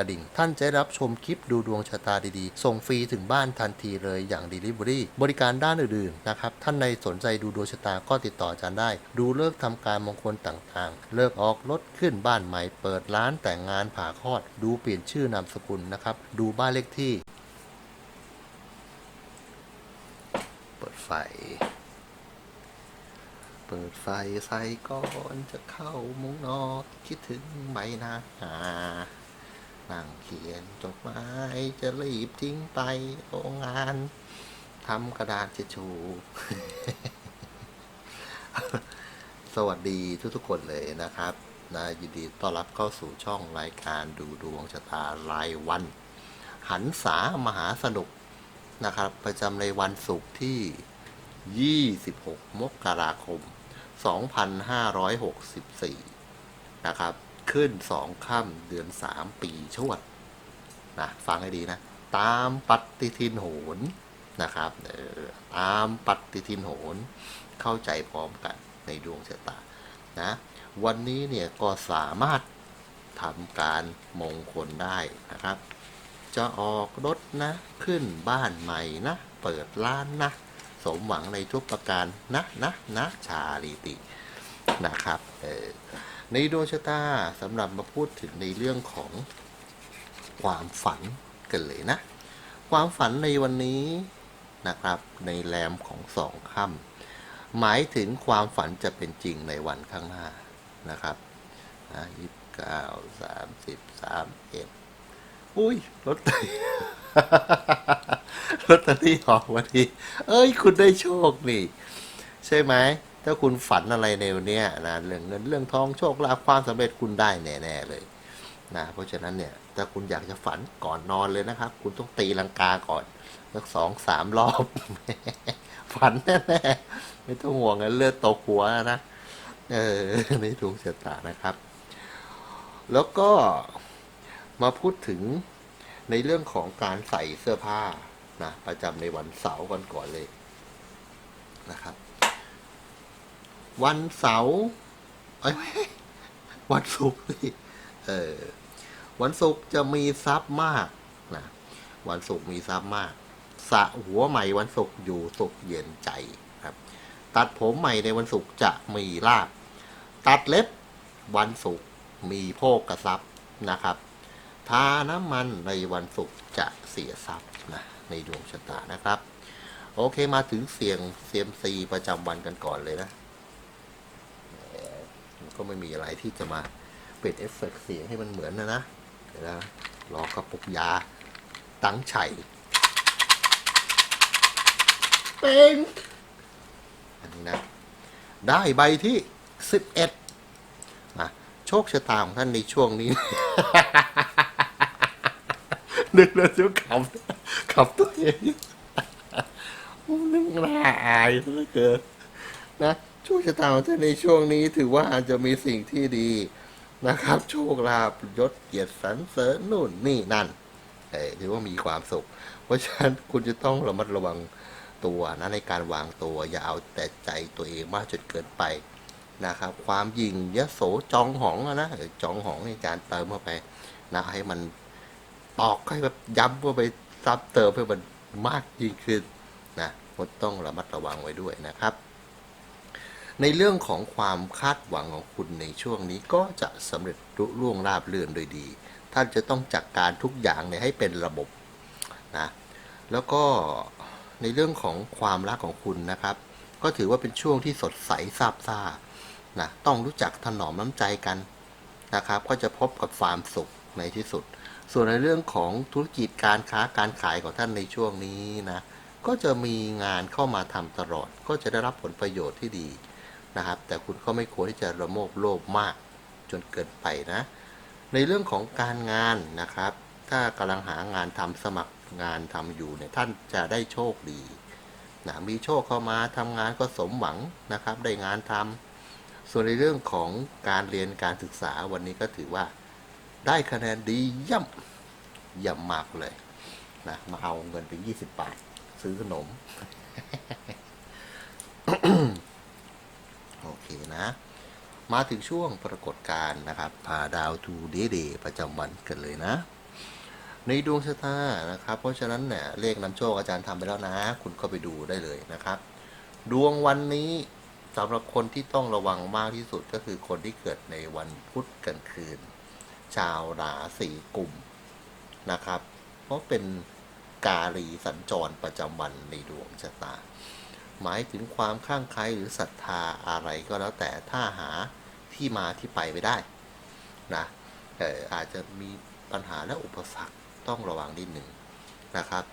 ระดิ่ง ท่านจะได้รับชมคลิปดูดวงชะตาดีๆ ส่งฟรีถึงบ้านทันทีเลยอย่าง Delivery บริการด้านอื่นๆนะครับ ท่านในสนใจดูดวงชะตาก็ติดต่ออาจารย์ได้ ดูเลิกษ์ทำการมงคลต่างๆ เลิกออกรถขึ้นบ้านใหม่ เปิดร้านแต่งงานผ่าคลอด ดูเปลี่ยนชื่อนามสกุลนะครับ ดูบ้านเลขที่ เปิดไฟ เปิดไฟใส่ก่อนจะเข้ามุ้งนอนคิดถึงใบหน้า นั่งเขียนจดหมายจะรีบทิ้งไปโรงงานทำกระดาษเช็ดชู สวัสดีทุกๆคนเลยนะครับนะยินดีต้อนรับเข้าสู่ช่องรายการดูดวงชะตารายวัน หันษามหาสนุกนะครับ ประจำในวันศุกร์ที่ 26 มกราคม 2564 นะครับ ขึ้น2ค่ำเดือน3ปีชวดนะฟังให้ดีนะ ตามปฏิทินโหนนะครับเออตามปฏิทินโหนเข้าใจพร้อมกันในดวงชะตานะวันนี้เนี่ยก็สามารถทำการมงคลได้นะครับ จะออกรถนะ ขึ้นบ้านใหม่นะ เปิดร้านนะ สมหวังในทุกประการนะนะนะชาลิตินะครับ เออ ในดวงชะตาสำหรับมาพูดถึงในเรื่องของความฝันกันเลยนะ ความฝันในวันนี้นะครับ ในแรมของสองค่ำหมายถึงความฝันจะเป็นจริงในวันข้างหน้านะครับยี่สิบเก้าสามสิบสามเอ็ดอุ้ยรถไถลอตเตอรี่ออกวันนี้ เอ้ย คุณได้โชคนี่ ใช่ไหม ถ้าคุณฝันอะไรในวันนี้นะเรื่องเงินเรื่องทองโชคลาภความสำเร็จคุณได้แน่ๆเลยนะเพราะฉะนั้นเนี่ยถ้าคุณอยากจะฝันก่อนนอนเลยนะครับ คุณต้องตีลังกาก่อนสักสองสามรอบ ฝันแน่ๆไม่ต้องห่วงนเลือดตกหัวนะเออในดวงชะตานะครับ แล้วก็มาพูดถึงในเรื่องของการใส่เสื้อผ้านะประจำในวันเสาร์ก่อนก่อนเลยนะครับ วันเสาร์วันศุกร์เออวันศุกร์จะมีทรัพย์มากนะวันศุกร์มีทรัพย์มากสระหัวใหม่วันศุกร์อยู่สุขเย็นใจครับ ตัดผมใหม่ในวันศุกร์จะมีลาบตัดเล็บวันศุกร์มีโภคกระซับนะครับ ทาน้ำมันในวันศุกร์จะเสียทรัพย์นะในดวงชะตานะครับ โอเคมาถึงเสียงเซียมซีประจำวันกันก่อนเลยนะ ก็ไม่มีอะไรที่จะมาเป็นเอฟเฟกต์เสียงให้มันเหมือนนะนะเดี๋ยวนะรอกระปุกยาตั้งไฉเป็นอันนี้นะ ได้ใบที่สิบเอ็ดโชคชะตาของท่านในช่วงนี้ นึกแล้วจะขำขำตัวเองนึกน่าอายเหลือเกินนะ โชคชะตาของท่านในช่วงนี้ถือว่าจะมีสิ่งที่ดีนะครับ โชคลาภยศเกียรติสรรเสริญนู่นนี่นั่นเอ้ยถือว่ามีความสุข เพราะฉะนั้นคุณจะต้องระมัดระวังตัวนะในการวางตัว อย่าเอาแต่ใจตัวเองมากจนเกินไปนะครับ ความยิงยโสจองหองนะจองหองในการเติมเข้าไปนะให้มันตอกให้แบบย้ำเข้าไปซับเติมให้มันมากยิ่งขึ้นนะต้องระมัดระวังไว้ด้วยนะครับ ในเรื่องของความคาดหวังของคุณในช่วงนี้ก็จะสำเร็จรุล่วงราบเรื่อนโดยดี ท่านจะต้องจัดกการทุกอย่างเนี่ยให้เป็นระบบนะแล้วก็ในเรื่องของความรักของคุณนะครับ ก็ถือว่าเป็นช่วงที่สดใสซาบซ่านะต้องรู้จักถนอมน้ำใจกันนะครับ ก็จะพบกับความสุขในที่สุด ส่วนในเรื่องของธุรกิจการค้าการขายของท่านในช่วงนี้นะก็จะมีงานเข้ามาทำตลอด ก็จะได้รับผลประโยชน์ที่ดี นะครับ แต่คุณก็ไม่ควรที่จะระโมบโลภมากจนเกินไปนะ ในเรื่องของการงานนะครับ ถ้ากำลังหางานทำสมัครงานทำอยู่เนี่ยท่านจะได้โชคดีนะมีโชคเข้ามาทำงานก็สมหวังนะครับ ได้งานทำส่วนในเรื่องของการเรียนการศึกษาวันนี้ก็ถือว่าได้คะแนนดีย่ำย่ำมากเลยนะมาเอาเงินไป 20 บาท ซื้อขนม โอ เคนะ มาถึงช่วงปรากฏการณ์นะครับพาดาวทูเดย์เดย์ประจำวันกันเลยนะ ในดวงชะตานะครับ เพราะฉะนั้นเนี่ยเลขนำโชคอาจารย์ทำไปแล้วนะ คุณก็ไปดูได้เลยนะครับ ดวงวันนี้สำหรับคนที่ต้องระวังมากที่สุดก็คือคนที่เกิดในวันพุธกลางคืน ชาวราศีกุมนะครับ เพราะเป็นกาลีสัญจรประจำวันในดวงชะตา หมายถึงความข้างใครหรือศรัทธาอะไรก็แล้วแต่ถ้าหาที่มาที่ไปไม่ได้นะเอ่ออาจจะมีปัญหาและอุปสรรคต้องระวังนิดหนึ่งนะครับ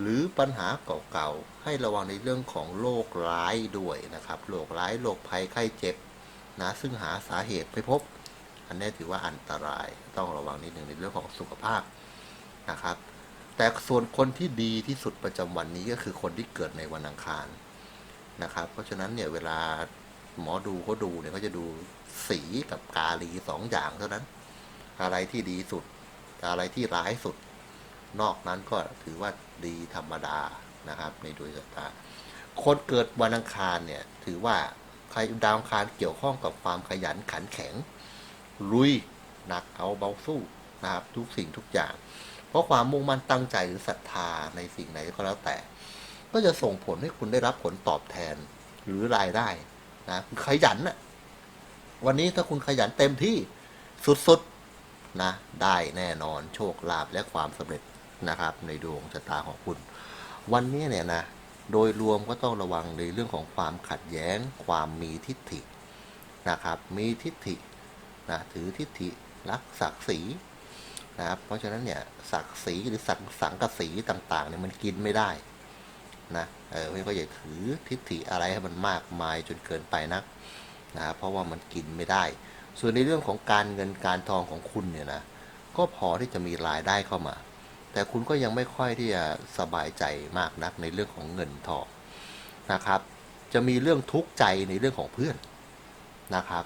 หรือปัญหาเก่าๆให้ระวังในเรื่องของโรคร้ายด้วยนะครับโรคร้ายโรคภัยไข้เจ็บนะซึ่งหาสาเหตุไม่พบ อันนี้ถือว่าอันตรายต้องระวังนิดหนึ่งในเรื่องของสุขภาพนะครับ แต่ส่วนคนที่ดีที่สุดประจำวันนี้ก็คือคนที่เกิดในวันอังคาร นะครับ เพราะฉะนั้นเนี่ยเวลาหมอดูเขาดูเนี่ยเขาจะดูสีกับกาลีสองอย่างเท่านั้น อะไรที่ดีสุด อะไรที่ร้ายสุด นอกนั้นก็ถือว่าดีธรรมดานะครับ ในดวงชะตาคนเกิดวันอังคารเนี่ย ถือว่าใครดาวอังคารเกี่ยวข้องกับความขยันขันแข็ง ลุยหนักเอาเบาสู้นะครับ ทุกสิ่งทุกอย่าง เพราะความมุ่งมั่นตั้งใจหรือศรัทธาในสิ่งไหนก็แล้วแต่ ก็จะส่งผลให้คุณได้รับผลตอบแทนหรือรายได้นะคุณขยันนะวันนี้ถ้าคุณขยันเต็มที่สุดๆนะได้แน่นอนโชคลาภและความสำเร็จนะครับ ในดวงชะตาของคุณ วันนี้เนี่ยนะโดยรวมก็ต้องระวังในเรื่องของความขัดแย้ง ความมีทิฏฐินะครับ มีทิฏฐินะถือทิฏฐิรักศักดิ์ศรีนะครับเพราะฉะนั้นเนี่ยศักดิ์ศรีหรือสังสังกสีต่างๆเนี่ยมันกินไม่ได้ นะเออไม่ก็อย่าถือทิฏฐิอะไรให้มันมากมายจนเกินไปนักนะเพราะว่ามันกินไม่ได้ ส่วนในเรื่องของการเงินการทองของคุณเนี่ยนะก็พอที่จะมีรายได้เข้ามา แต่คุณก็ยังไม่ค่อยที่จะสบายใจมากนักในเรื่องของเงินทองนะครับ จะมีเรื่องทุกข์ใจในเรื่องของเพื่อนนะครับ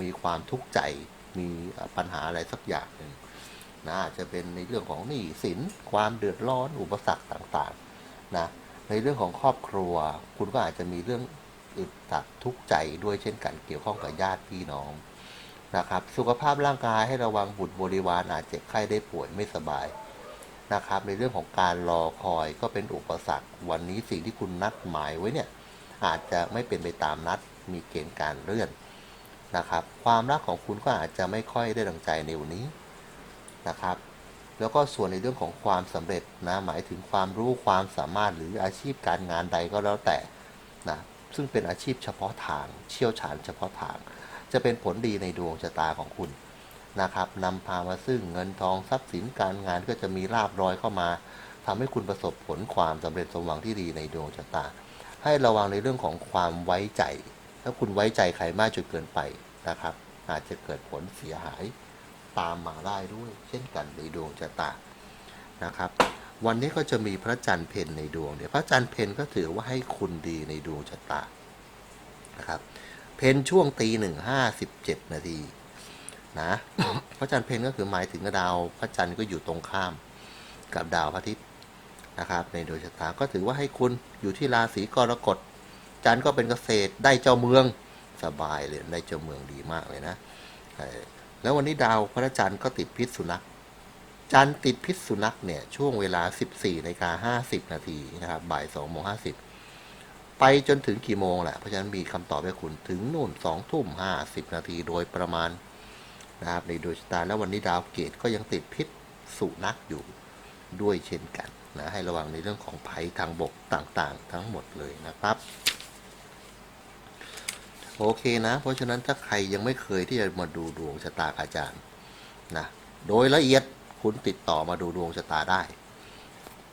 มีความทุกข์ใจมีปัญหาอะไรสักอย่างหนึ่งนะอาจจะเป็นในเรื่องของหนี้สินความเดือดร้อนอุปสรรคต่างๆนะ ในเรื่องของครอบครัว คุณก็อาจจะมีเรื่องอึดตัดทุกข์ใจด้วยเช่นกันเกี่ยวข้องกับญาติพี่น้องนะครับ สุขภาพร่างกายให้ระวังบุตรบริวารอาจเจ็บไข้ได้ป่วยไม่สบายนะครับ ในเรื่องของการรอคอยก็เป็นอุปสรรค วันนี้สิ่งที่คุณนัดหมายไว้เนี่ยอาจจะไม่เป็นไปตามนัดมีเกณฑ์การเลื่อนนะครับ ความรักของคุณก็อาจจะไม่ค่อยได้ดังใจในวันนี้นะครับ แล้วก็ส่วนในเรื่องของความสำเร็จนะหมายถึงความรู้ความสามารถหรืออาชีพการงานใดก็แล้วแต่นะซึ่งเป็นอาชีพเฉพาะทาง เชี่ยวชาญเฉพาะทาง จะเป็นผลดีในดวงชะตาของคุณนะครับนำพามาซึ่งเงินทองทรัพย์สินการงานก็จะมีลาบรอยเข้ามาทำให้คุณประสบผลความสำเร็จสมหวังที่ดีในดวงชะตา ให้ระวังในเรื่องของความไว้ใจ ถ้าคุณไว้ใจใครมากจนเกินไปนะครับ อาจจะเกิดผลเสียหาย ตามมาได้ด้วย เช่นกันในดวงชะตานะครับ วันนี้ก็จะมีพระจันทร์เพนในดวงเนี่ยพระจันทร์เพนก็ถือว่าให้คุณดีในดวงชะตานะครับเพนช่วงตีหนึ่งห้าสิบเจ็ดนาทีนะพระจันทร์เพนก็คือหมายถึงดาวพระจันทร์ก็อยู่ตรงข้ามกับดาวพระอาทิตย์นะครับ ในดวงชะตาก็ถือว่าให้คุณอยู่ที่ราศีกรกฎจันทร์ก็เป็นเกษตรได้เจ้าเมืองสบายเลยได้เจ้าเมืองดีมากเลยนะ แล้ววันนี้ดาวพระจันทร์ก็ติดพิษสุนัขจันทร์ติดพิษสุนัขเนี่ยช่วงเวลา 14นาฬิกา50 นาทีนะครับบ่าย2โมง50 ไปจนถึงกี่โมงแหละเพราะฉะนั้นมีคำตอบให้คุณถึงนู่น2ทุ่ม50 นาทีโดยประมาณนะครับในดวงชะตาแล้ววันนี้ดาวเกตก็ยังติดพิษสุนัขอยู่ด้วยเช่นกันนะให้ระวังในเรื่องของภัยทางบกต่างๆ ทั้งหมดเลยนะครับ โอเคนะ เพราะฉะนั้นถ้าใครยังไม่เคยที่จะมาดูดวงชะตาอาจารย์นะโดยละเอียดคุณติดต่อมาดูดวงชะตาได้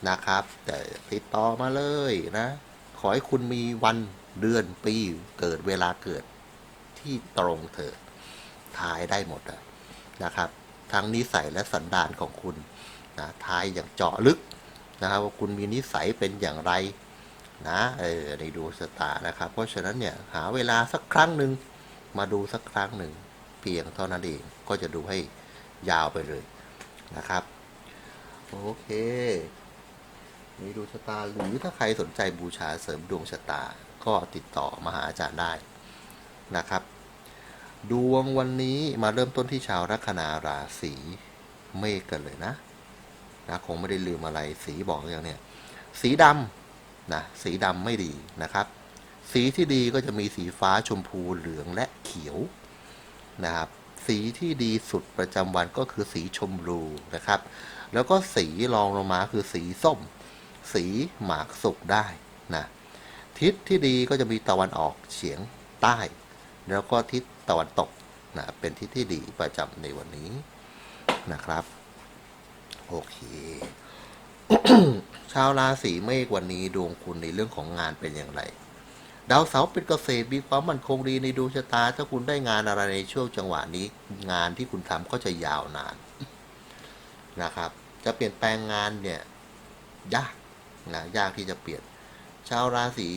นะครับ แต่ติดต่อมาเลยนะ ขอให้คุณมีวันเดือนปีเกิดเวลาเกิดที่ตรงเถอะทายได้หมดนะครับ ทั้งนิสัยและสันดานของคุณนะทายอย่างเจาะลึกนะครับว่าคุณมีนิสัยเป็นอย่างไร นะเออในดวงชะตานะครับ เพราะฉะนั้นเนี่ยหาเวลาสักครั้งหนึ่งมาดูสักครั้งหนึ่งเพียงเท่านั้นเองก็จะดูให้ยาวไปเลยนะครับ โอเคมีดวงชะตาหรือถ้าใครสนใจบูชาเสริมดวงชะตา ก็ติดต่อมาหาอาจารย์ได้นะครับ ดวงวันนี้มาเริ่มต้นที่ชาวลัคนาราศีเมษกันเลยนะนะคงไม่ได้ลืมอะไรสีบอกอย่างเนี้ยสีดำ นะสีดำไม่ดีนะครับ สีที่ดีก็จะมีสีฟ้าชมพูเหลืองและเขียวนะครับ สีที่ดีสุดประจำวันก็คือสีชมพูนะครับ แล้วก็สีรองลงมาคือสีส้ม สีหมากสุกได้นะทิศที่ดีก็จะมีตะวันออกเฉียงใต้ แล้วก็ทิศตะวันตกนะเป็นทิศที่ดีประจำในวันนี้นะครับ โอเค ชาวราศีเมษวันนี้ดวงคุณในเรื่องของงานเป็นอย่างไร ดาวเสาร์เป็นเกษตรมีความมั่นคงดีในดวงชะตา ถ้าคุณได้งานอะไรในช่วงจังหวะนี้ งานที่คุณทำก็จะยาวนานนะครับ จะเปลี่ยนแปลงงานเนี่ยยากนะยากที่จะเปลี่ยน ชาวราศี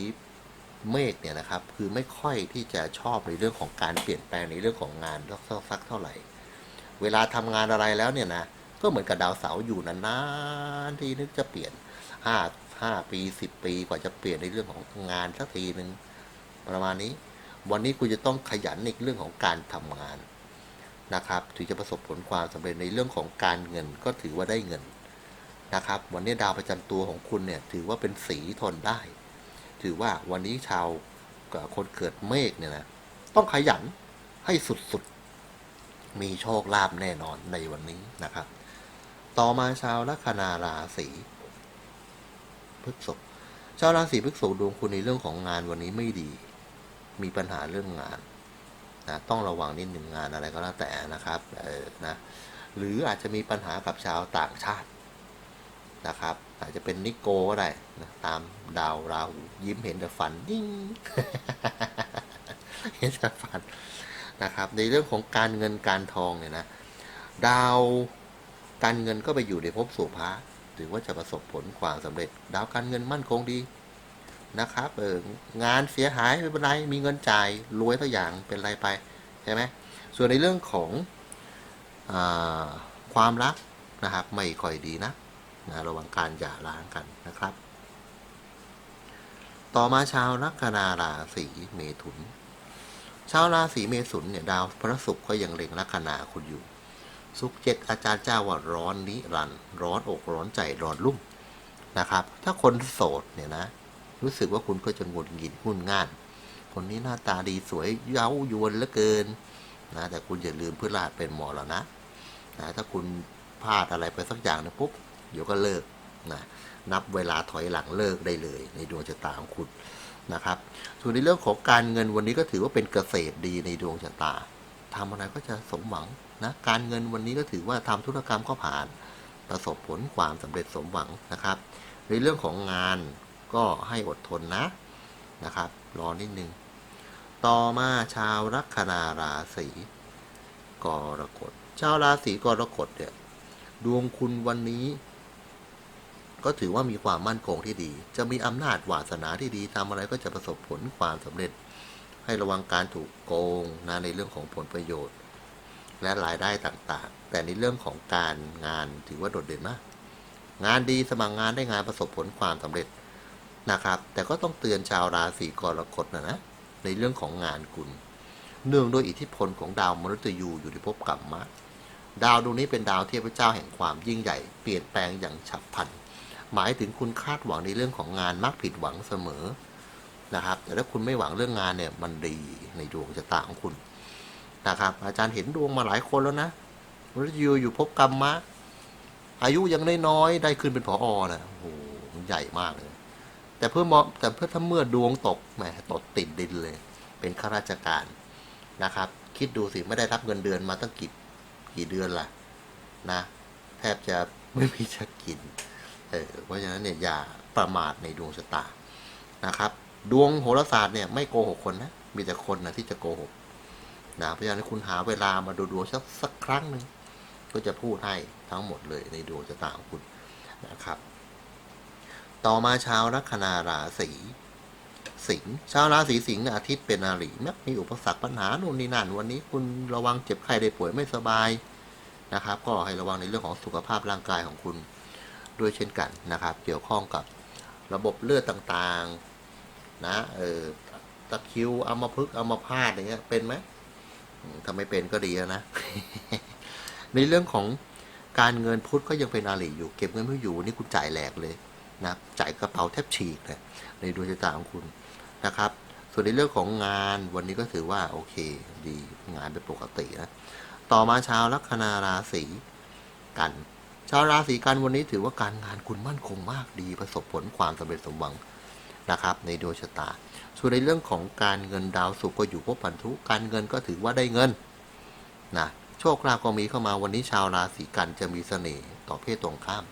เมษเนี่ยนะครับ คือไม่ค่อยที่จะชอบในเรื่องของการเปลี่ยนแปลงในเรื่องของงานสักเท่าไหร่ เวลาทำงานอะไรแล้วเนี่ยนะ ก็เหมือนกับดาวเสาร์อยู่นานๆที่นึกจะเปลี่ยนห้าห้าปีสิบปีกว่าจะเปลี่ยนในเรื่องของงานสักทีหนึ่งประมาณนี้ วันนี้คุณจะต้องขยันในเรื่องของการทำงานนะครับ ถึงจะประสบผลความสำเร็จในเรื่องของการเงินก็ถือว่าได้เงินนะครับ วันนี้ดาวประจำตัวของคุณเนี่ยถือว่าเป็นสีทนได้ ถือว่าวันนี้ชาวคนเกิดเมษเนี่ยนะต้องขยันให้สุดๆ มีโชคลาภแน่นอนในวันนี้นะครับ ต่อมาชาวลัคนาราศีพฤษภชาวราศีพฤษภดวงคุณในเรื่องของงานวันนี้ไม่ดี มีปัญหาเรื่องงานนะต้องระวังนิดหนึ่งงานอะไรก็แล้วแต่นะครับเออนะหรืออาจจะมีปัญหากับชาวต่างชาตินะครับ อาจจะเป็นนิโกก็ได้นะตามดาวราหูยิ้มเห็นแต่ฟันยิ่งเห็นแต่ฟันนะครับ ในเรื่องของการเงินการทองเนี่ยนะ ดาว การเงินก็ไปอยู่ในภพสุภะถือว่าจะประสบผลความสำเร็จ ดาวการเงินมั่นคงดีนะครับเอองานเสียหายไม่เป็นไรมีเงินจ่ายรวยทุกอย่างเป็นไรไปใช่ไหมส่วนในเรื่องของอความรักนะครับ ไม่ค่อยดีนะนะระวังการหย่าร้างกันนะครับ ต่อมาชาวลัคนาราศีเมถุน ชาวราศีเมถุนเนี่ยดาวพระศุกร์ก็ยังเล็งลัคนาคุณอยู่ สุขเจ็ดอาจารย์เจ้าว่าร้อนนิรันร์ร้อนอกร้อนใจร้อนรุ่มนะครับ ถ้าคนโสดเนี่ยนะ รู้สึกว่าคุณก็จะหงุดหงิดหุ่นง่าน คนนี้หน้าตาดีสวยเย้ายวนเหลือเกินนะแต่คุณอย่าลืมเพื่อลาดเป็นหมอแล้วนะนะถ้าคุณพลาดอะไรไปสักอย่างนึงปุ๊บเดี๋ยวก็เลิกนะนับเวลาถอยหลังเลิกได้เลย ในดวงชะตาของคุณนะครับส่วนในเรื่องของการเงินวันนี้ก็ถือว่าเป็นเกษตรดีในดวงชะตา ทำอะไรก็จะสมหวังนะการเงินวันนี้ก็ถือว่าทำธุรกรรมก็ผ่าน ประสบผลความสำเร็จสมหวังนะครับ ในเรื่องของงานก็ให้อดทนนะนะครับ รอนิดนึง ต่อมาชาวลัคนาราศีกรกฎชาวราศีกรกฎเนี่ยดวงคุณวันนี้ ก็ถือว่ามีความมั่นคงที่ดี จะมีอำนาจวาสนาที่ดีทำอะไรก็จะประสบผลความสำเร็จ ให้ระวังการถูกโกงนะในเรื่องของผลประโยชน์ และรายได้ต่างๆ แต่ในเรื่องของการงานถือว่าโดดเด่นมาก งานดีสมัครงานได้งานประสบผลความสำเร็จนะครับ แต่ก็ต้องเตือนชาวราศีกรกฎนะนะ ในเรื่องของงานคุณ เนื่องด้วยอิทธิพลของดาวมฤตยูอยู่ในภพกรรมะดาวดวงนี้เป็นดาวเทพเจ้าแห่งความยิ่งใหญ่ เปลี่ยนแปลงอย่างฉับพลัน หมายถึงคุณคาดหวังในเรื่องของงานมักผิดหวังเสมอ นะครับ แต่ถ้าคุณไม่หวังเรื่องงานเนี่ยมันดีในดวงชะตาของคุณนะครับ อาจารย์เห็นดวงมาหลายคนแล้วนะมฤตยูอยู่ภพกรรมะ อายุยังน้อยๆได้ขึ้นเป็นผออนะโอ้โหใหญ่มากเลย แต่เพื่อมอแต่เพื่อถ้าเมื่อดวงตกแหมตกติดดินเลย เป็นข้าราชการนะครับ คิดดูสิไม่ได้รับเงินเดือนมาตั้งกี่กี่เดือนล่ะนะแทบจะไม่มีจะกินเออเพราะฉะนั้นเนี่ยอย่าประมาทในดวงชะตานะครับ ดวงโหราศาสตร์เนี่ยไม่โกหกคนนะ มีแต่คนนะที่จะโกหกนะเพราะฉะนั้นคุณหาเวลามาดูดวงสักสักครั้งหนึ่งก็จะพูดให้ทั้งหมดเลยในดวงชะตาของคุณนะครับ ต่อมาชาวลัคนาราศีสิงห์ชาวราศีสิงห์เนี่ยอาทิตย์เป็นอาริมักมีอุปสรรคปัญหาโน่นนี่นั่น วันนี้คุณระวังเจ็บไข้ได้ป่วยไม่สบายนะครับ ก็ให้ระวังในเรื่องของสุขภาพร่างกายของคุณด้วยเช่นกันนะครับ เกี่ยวข้องกับระบบเลือดต่างๆ นะเออตะคิวเอัมาพฤกษ์อัมาพาตอย่างเงี้ยเป็นไหมถ้าไม่เป็นก็ดีแล้วนะ ในเรื่องของการเงินพุทธก็ยังเป็นอาริอยู่ เก็บเงินไม่อยู่นี่คุณจ่ายแหลกเลยนะจ่ายกระเป๋าแทบฉีกเลยในดวงชะตาของคุณนะครับ ส่วนในเรื่องของงานวันนี้ก็ถือว่าโอเค ดีงานเป็นปกตินะต่อมาชาวลัคนาราศีกัน ชาวราศีกันวันนี้ถือว่าการงานคุณมั่นคงมากดีประสบผลความสำเร็จสมหวัง นะครับในดวงชะตา ส่วนในเรื่องของการเงินดาวสุขก็อยู่พบพันธุการเงินก็ถือว่าได้เงินนะโชคลาภก็มีเข้ามาวันนี้ชาวราศีกันจะมีเสน่ห์ต่อเพศตรงข้าม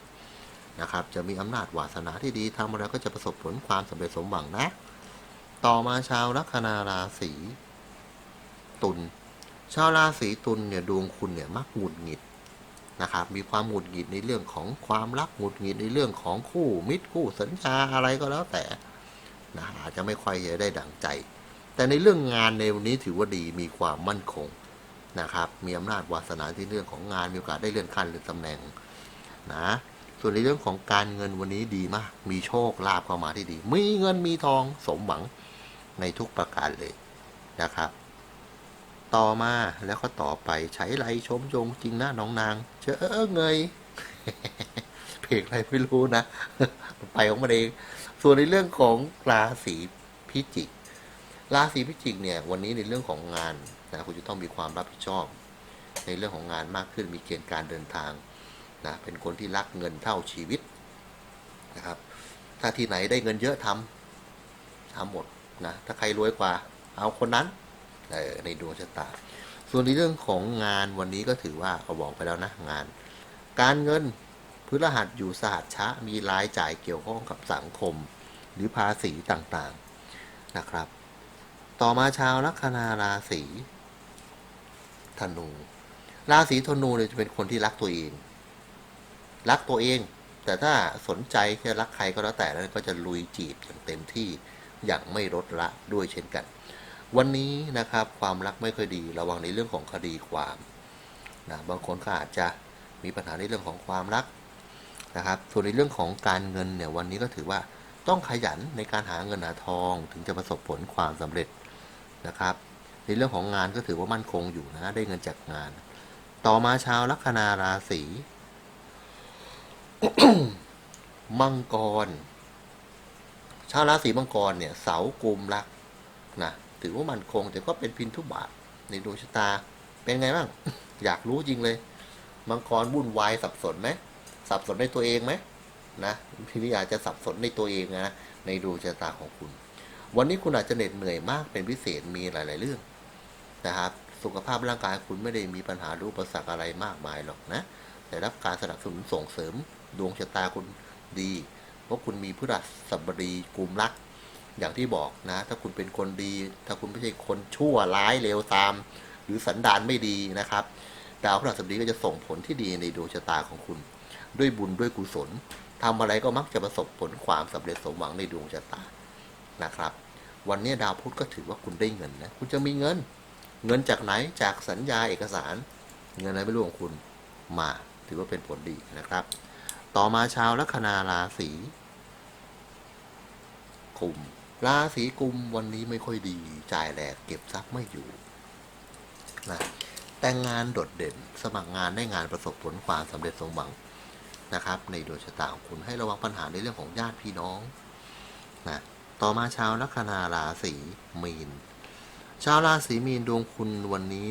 นะครับ จะมีอำนาจวาสนาที่ดีทำอะไรก็จะประสบผลความสำเร็จสมหวังนะ ต่อมาชาวลัคนาราศีตุลชาวราศีตุลเนี่ยดวงคุณเนี่ยมักหงุดหงิดนะครับมีความหงุดหงิดในเรื่องของความรักหงุดหงิดในเรื่องของคู่มิตรคู่สัญญาอะไรก็แล้วแต่ นะอาจจะไม่ค่อยจะได้ดั่งใจ แต่ในเรื่องงานในวันนี้ถือว่าดีมีความมั่นคงนะครับ มีอำนาจวาสนาที่เรื่องของงานมีโอกาสได้เลื่อนขั้นเลื่อตำแหน่งนะ ส่วนในเรื่องของการเงินวันนี้ดีมาก มีโชคลาภเข้ามาที่ดี มีเงินมีทองสมหวังในทุกประการเลยนะครับ ต่อมาแล้วก็ต่อไปใช้ไรชมยงจริงนะน้องนางเจอเงยเพลงอะไรไม่รู้นะ ไปของมันเอง ส่วนในเรื่องของราศีพิจิก ราศีพิจิกเนี่ยวันนี้ในเรื่องของงานนะคุณจะต้องมีความรับผิดชอบ ในเรื่องของงานมากขึ้นมีเกณฑ์การเดินทางนะเป็นคนที่รักเงินเท่าชีวิตนะครับถ้าที่ไหนได้เงินเยอะทำทำหมดนะถ้าใครรวยกว่าเอาคนนั้นเออในดวงชะตา ส่วนในเรื่องของงานวันนี้ก็ถือว่าเขาบอกไปแล้วนะงาน การเงิน พฤหัสอยู่สหัสชะมีรายจ่ายเกี่ยวข้องกับสังคม หรือภาษีต่างๆนะครับ ต่อมาชาวลัคนาราศีธนู ราศีธนูเนี่ยจะเป็นคนที่รักตัวเอง รักตัวเอง แต่ถ้าสนใจจะรักใครก็แล้วแต่นั้นก็จะลุยจีบอย่างเต็มที่อย่างไม่ลดละด้วยเช่นกัน วันนี้นะครับความรักไม่ค่อยดีระวังในเรื่องของคดีความนะบางคนก็อาจจะมีปัญหาในเรื่องของความรัก นะครับส่วนในเรื่องของการเงินเนี่ยวันนี้ก็ถือว่าต้องขยันในการหาเงินหาทองถึงจะประสบผลความสำเร็จนะครับ ในเรื่องของงานก็ถือว่ามั่นคงอยู่นะได้เงินจากงาน ต่อมาชาวลัคนาราศีมังกร ชาวราศีมังกรเนี่ย เสากุมรักนะถือว่ามันคง แต่ก็เป็นพินทุบาทในดวงชะตาเป็นไงบ้าง อยากรู้จริงเลย มังกรวุ่นวายสับสนไหม สับสนในตัวเองไหมนะพี่นี่อาจจะสับสนในตัวเองนะในดวงชะตาของคุณ วันนี้คุณอาจจะเหน็ดเหนื่อยมากเป็นพิเศษมีหลาย ๆ เรื่องนะครับ สุขภาพร่างกายคุณไม่ได้มีปัญหาหรืออุปสรรคอะไรมากมายหรอกนะแต่รับการสนับสนุนส่งเสริมดวงชะตาคุณดีเพราะคุณมีพฤหัสบดีกลุ่มรัก อย่างที่บอกนะ ถ้าคุณเป็นคนดี ถ้าคุณไม่ใช่คนชั่วร้ายเลวตาม หรือสันดานไม่ดีนะครับ ดาวพฤหัสบดีก็จะส่งผลที่ดีในดวงชะตาของคุณ ด้วยบุญด้วยกุศลทำอะไรก็มักจะประสบผลความสำเร็จสมหวังในดวงชะตานะครับ วันนี้ดาวพุธก็ถือว่าคุณได้เงินนะคุณจะมีเงิน เงินจากไหนจากสัญญาเอกสาร เงินอะไรไม่รู้ของคุณมาถือว่าเป็นผลดีนะครับ ต่อมาชาวลัคนาราศีกุมราศีกุมวันนี้ไม่ค่อยดีจ่ายแหลกเก็บทรัพย์ไม่อยู่นะแต่งงานโดดเด่น สมัครงานได้งานประสบผลความสำเร็จสมหวัง นะครับ ในดวงชะตาของคุณให้ระวังปัญหาในเรื่องของญาติพี่น้องนะต่อมาชาวลัคนาราศีมีน ชาวราศีมีนดวงคุณวันนี้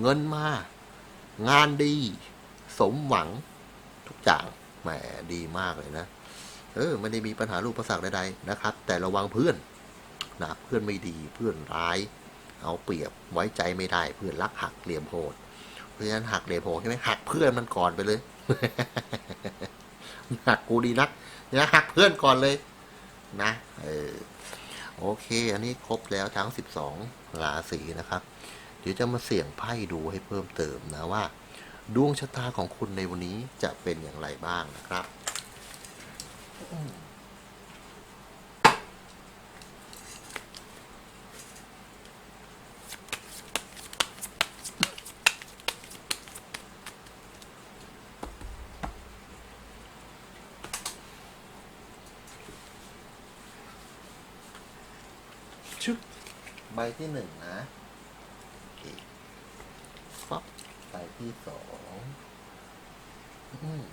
เงินมางานดี สมหวังทุกอย่างแหมดีมากเลยนะเออไม่ได้มีปัญหารูปประสักใดๆนะครับ แต่ระวังเพื่อนนะเพื่อนไม่ดีเพื่อนร้าย เอาเปรียบไว้ใจไม่ได้เพื่อนรักหักเหลี่ยมโหดเพราะฉะนั้นหักเหลี่ยมโหดใช่ไหมหักเพื่อนมันก่อนไปเลย หักกูดีนักนะหักเพื่อนก่อนเลยนะเออโอเค อันนี้ครบแล้วทั้ง 12 ราศีนะครับ เดี๋ยวจะมาเสี่ยงไพ่ดูให้เพิ่มเติมนะว่า ดวงชะตาของคุณในวันนี้จะเป็นอย่างไรบ้างนะครับชุบ ใบที่หนึ่งนะโอเคฟับใบที่สองอืม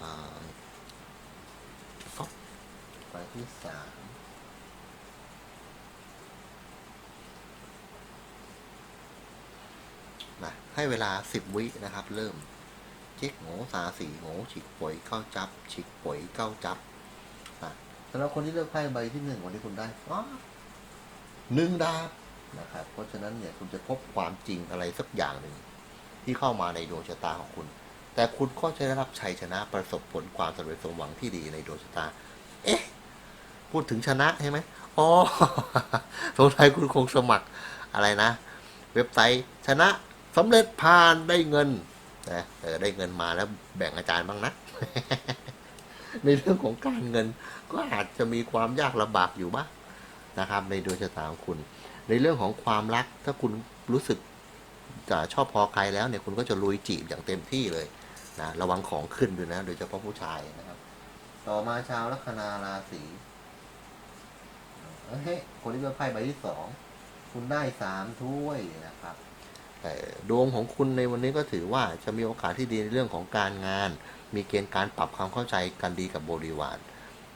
อ่าฟับใบที่สามนะให้เวลาสิบวินะครับ เริ่ม เจ๊กโง่สาสีโง่ฉีกป่วยเข้าจับฉีกป่วยเข้าจับำหรับคนที่เลือกไพ่ใบที่หนึ่งวันนี้คุณได้หนึ่งดาบนะครับ เพราะฉะนั้นเนี่ยคุณจะพบความจริงอะไรสักอย่างหนึ่งที่เข้ามาในดวงชะตาของคุณ แต่คุณก็จะได้รับชัยชนะประสบผลความสำเร็จสมหวังที่ดีในดวงชะตา เอ๊ะ พูดถึงชนะใช่ไหมอ๋อสงสัยคุณคงสมัครอะไรนะ เว็บไซต์ชนะสำเร็จผ่านได้เงินนะเออได้เงินมาแล้วแบ่งอาจารย์บ้างนะ ในเรื่องของการเงิน ก็อาจจะมีความยากลำบากอยู่บ้างนะครับ ในดวงชะตาของคุณ ในเรื่องของความรักถ้าคุณรู้สึกจะชอบพอใครแล้วเนี่ยคุณก็จะลุยจีบอย่างเต็มที่เลยนะระวังของขึ้นด้วยนะ โดยเฉพาะผู้ชายนะครับ ต่อมาชาวลัคนาราศีเฮ้ยคนที่เลือกไพ่ใบที่สองคุณได้สามถ้วยนะครับ แต่ดวงของคุณในวันนี้ก็ถือว่าจะมีโอกาสที่ดีในเรื่องของการงาน มีเกณฑ์การปรับความเข้าใจกันดีกับบริวาร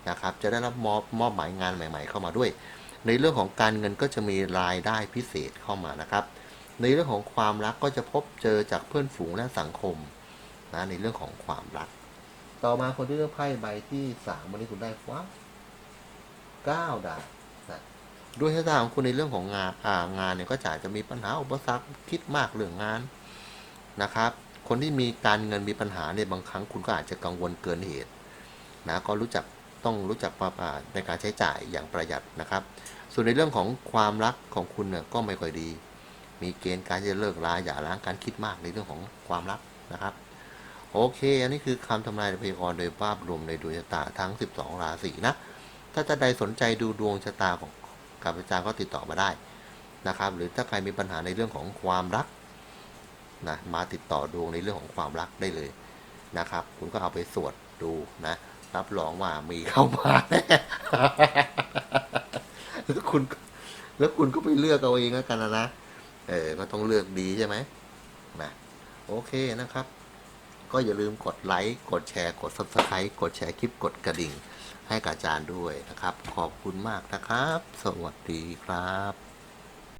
นะครับ จะได้รับมอบมอบหมายงานใหม่ ๆ เข้ามาด้วย ในเรื่องของการเงินก็จะมีรายได้พิเศษเข้ามานะครับ ในเรื่องของความรักก็จะพบเจอจากเพื่อนฝูงและสังคมนะในเรื่องของความรัก ต่อมาคนที่เลือกไพ่ใบที่สามวันนี้คุณได้ฟ้าเก้าดาบ ด้วยชะตาของคุณในเรื่องของงานางานเนี่ยก็จะจะมีปัญหาอุปสรรคคิดมากเรื่องงานนะครับ คนที่มีการเงินมีปัญหาเนี่ยบางครั้งคุณก็อาจจะกังวลเกินเหตุนะก็รู้จักต้องรู้จักปรับอ่าในการใช้จ่ายอย่างประหยัดนะครับ ส่วนในเรื่องของความรักของคุณเนี่ยก็ไม่ค่อยดี มีเกณฑ์การจะเลิกลาอย่าล้างการคิดมากในเรื่องของความรักนะครับ โอเค อันนี้คือคำทำนายพยากรณ์โดยภาพรวมในดวงชะตาทั้ง 12 ราศีนะ ถ้าจะใดสนใจดูดวงชะตาของ กับอาจารย์ก็ติดต่อมาได้นะครับ หรือถ้าใครมีปัญหาในเรื่องของความรักนะมาติดต่อดวงในเรื่องของความรักได้เลยนะครับ คุณก็เอาไปสวดดูนะรับรองว่ามีเข้ามาแน่แล้วคุณแล้วคุณก็ไปเลือกเอาเองแล้วกันนะนะเออก็ต้องเลือกดีใช่ไหมนะโอเคนะครับ ก็อย่าลืมกดไลค์ กดแชร์ กด subscribe กดแชร์คลิป กดกระดิ่ง ให้กับอาจารย์ด้วยนะครับ ขอบคุณมากนะครับ สวัสดีครับ